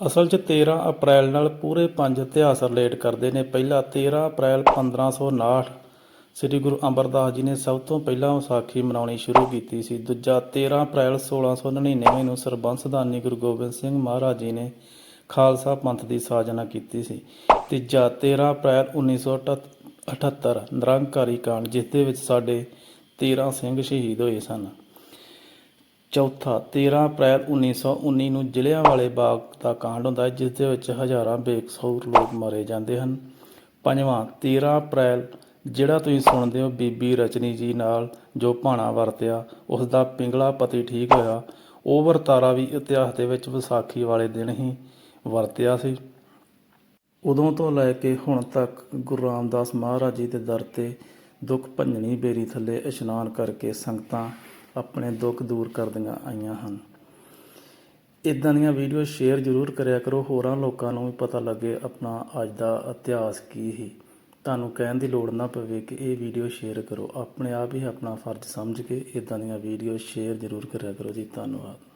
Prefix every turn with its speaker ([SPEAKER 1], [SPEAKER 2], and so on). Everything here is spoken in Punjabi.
[SPEAKER 1] ਅਸਲ 'ਚ 13 ਅਪ੍ਰੈਲ ਨਾਲ ਪੂਰੇ ਪੰਜ ਇਤਿਹਾਸ ਰਿਲੇਟ ਕਰਦੇ ਨੇ। ਪਹਿਲਾ 13 ਅਪ੍ਰੈਲ 1559 ਸ੍ਰੀ ਗੁਰੂ ਅਮਰਦਾਸ ਜੀ ਨੇ ਸਭ ਤੋਂ ਪਹਿਲਾਂ ਵਿਸਾਖੀ ਮਨਾਉਣੀ ਸ਼ੁਰੂ ਕੀਤੀ ਸੀ। ਦੂਜਾ 13 ਅਪ੍ਰੈਲ 1699 ਨੂੰ ਸਰਬੰਸਦਾਨੀ ਗੁਰੂ ਗੋਬਿੰਦ ਸਿੰਘ ਮਹਾਰਾਜ ਜੀ ਨੇ ਖਾਲਸਾ ਪੰਥ ਦੀ ਸਾਜਨਾ ਕੀਤੀ ਸੀ। ਤੀਜਾ 13 ਅਪ੍ਰੈਲ 1978 ਨਿਰੰਕਾਰੀ ਕਾਂਡ, ਜਿਸ ਦੇ ਵਿੱਚ ਸਾਡੇ 13 ਸਿੰਘ ਸ਼ਹੀਦ ਹੋਏ ਸਨ। ਚੌਥਾ 13 ਅਪ੍ਰੈਲ 1919 ਨੂੰ ਜ਼ਿਲ੍ਹਿਆਂਵਾਲੇ ਬਾਗ ਦਾ ਕਾਂਡ ਹੁੰਦਾ ਹੈ, ਜਿਸ ਦੇ ਵਿੱਚ ਹਜ਼ਾਰਾਂ ਬੇਕਸੂਰ ਲੋਕ ਮਾਰੇ ਜਾਂਦੇ ਹਨ। ਪੰਜਵਾਂ 13 ਅਪ੍ਰੈਲ, ਜਿਹੜਾ ਤੁਸੀਂ ਸੁਣਦੇ ਹੋ ਬੀਬੀ ਰਚਨੀ ਜੀ ਨਾਲ ਜੋ ਭਾਣਾ ਵਰਤਿਆ ਉਸ ਦਾ ਪਿੰਗਲਾ ਪਤੀ ਠੀਕ ਹੋਇਆ ਉਹ ਵਰਤਾਰਾ ਵੀ ਇਤਿਹਾਸ ਦੇ ਵਿੱਚ ਵਿਸਾਖੀ ਵਾਲੇ ਦਿਨ ਹੀ ਵਰਤਿਆ ਸੀ। ਉਦੋਂ ਤੋਂ ਲੈ ਕੇ ਹੁਣ ਤੱਕ ਗੁਰੂ ਰਾਮਦਾਸ ਮਹਾਰਾਜ ਜੀ ਦੇ ਦਰ ਤੇ ਦੁੱਖ ਭੰਜਣੀ ਬੇਰੀ ਥੱਲੇ ਇਸ਼ਨਾਨ ਕਰਕੇ ਸੰਗਤਾਂ ਆਪਣੇ ਦੁੱਖ ਦੂਰ ਕਰਦੀਆਂ ਆਈਆਂ ਹਨ। ਇਦਾਂ ਦੀਆਂ ਵੀਡੀਓ ਸ਼ੇਅਰ ਜ਼ਰੂਰ ਕਰਿਆ ਕਰੋ। ਹੋਰਾਂ ਲੋਕਾਂ ਨੂੰ ਵੀ ਪਤਾ ਲੱਗੇ ਆਪਣਾ ਅੱਜ ਦਾ ਇਤਿਹਾਸ ਕੀ ਹੀ ਤੁਹਾਨੂੰ ਕਹਿਣ ਦੀ ਲੋੜ ਨਾ ਪਵੇ ਕਿ ਇਹ ਵੀਡੀਓ ਸ਼ੇਅਰ ਕਰੋ। ਆਪਣੇ ਆਪ ਹੀ ਆਪਣਾ ਫਰਜ਼ ਸਮਝ ਕੇ ਇਦਾਂ ਦੀਆਂ ਵੀਡੀਓ ਸ਼ੇਅਰ ਜ਼ਰੂਰ ਕਰਿਆ ਕਰੋ ਜੀ। ਧੰਨਵਾਦ।